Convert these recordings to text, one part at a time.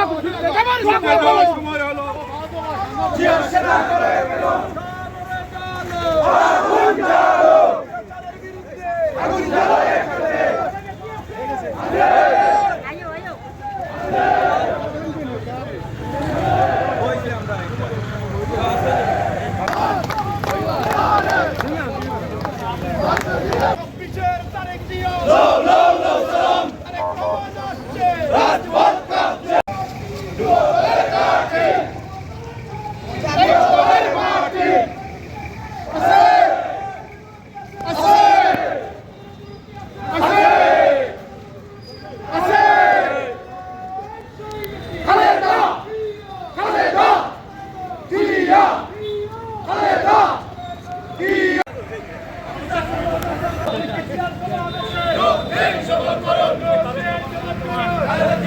আগুন জ্বালো আগুন জ্বালো চব্বিশের তারিখ দিও তারেক রহমান আসছে।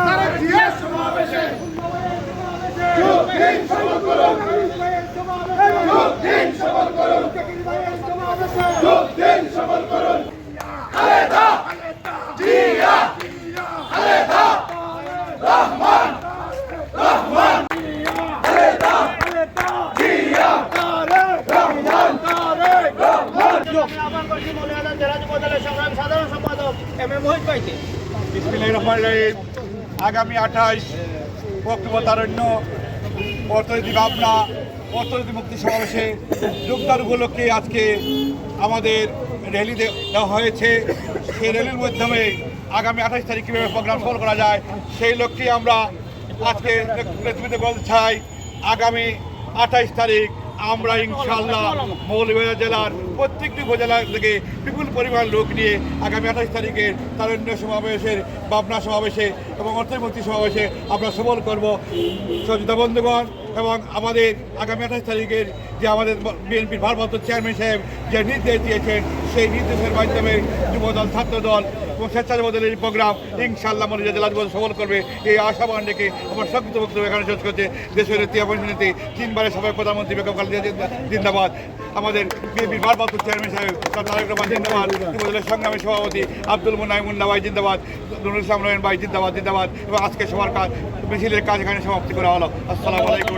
তারেক জিয়ার সমাবেশে যুদ্ধহীন সফল করুন যুদ্ধহীন সফল করুন যুদ্ধহীন সফল করুন খালেদা জিয়া খালেদা রহমান রহমান খালেদা জিয়া তারেক রহমান তারেক আগামী আঠাইশ অক্টোবর তারণ্য অর্থনীতি ভাবনা, অর্থনীতি মুক্তি সমাবেশে যোগদান উপলক্ষে আজকে আমাদের র্যালি দেওয়া হয়েছে। সেই র্যালির মাধ্যমে আগামী আঠাশ তারিখ কীভাবে প্রোগ্রাম সফল করা যায়, সেই লক্ষ্যে আমরা আজকে নেতৃত্বে বলতে চাই, আগামী আঠাইশ তারিখ আমরা ইনশাল্লাহ মৌলভীবাজার জেলার প্রত্যেকটি উপজেলা থেকে বিপুল পরিমাণ লোক নিয়ে আগামী আঠাশ তারিখের তারণ্য সমাবেশের, ভাবনা সমাবেশে এবং অর্থমন্ত্রী সমাবেশে আমরা সফল করব। সজিতা বন্ধুগণ এবং আমাদের আগামী আঠাশ তারিখের যে আমাদের বিএনপির ভারপ্রাপ্ত চেয়ারম্যান সাহেব যে নির্দেশ দিয়েছেন, সেই নির্দেশের মাধ্যমে যুবদল, ছাত্রদল এবং স্বেচ্ছাসেবক দলের এই প্রোগ্রাম ইনশাল্লাহ মনে জেলা সফল করবে। এই আশাবান রেখে আমার সংক্ষিপ্ত বক্তব্য এখানে শেষ করছে। দেশের অপরনীতি তিনবারের সবাই প্রধানমন্ত্রী বেগম খালেদা জিন্দাবাদ। আমাদের বিএনপির ভারপ্রাপ্ত চেয়ারম্যান সাহেব তারেক রহমান জিন্দাবাদ। যুবদলের সংগ্রামী সভাপতি আব্দুল মুনাই মুন্না ভাই জিন্দাবাদ। নুরুল ইসলাম রহিন ভাই জিন্দাবাদ জিন্দাবাদ। এবং আজকে সবার কাজ মিছিলের কাজ এখানে সমাপ্তি করা হলো। আসসালামু আলাইকুম।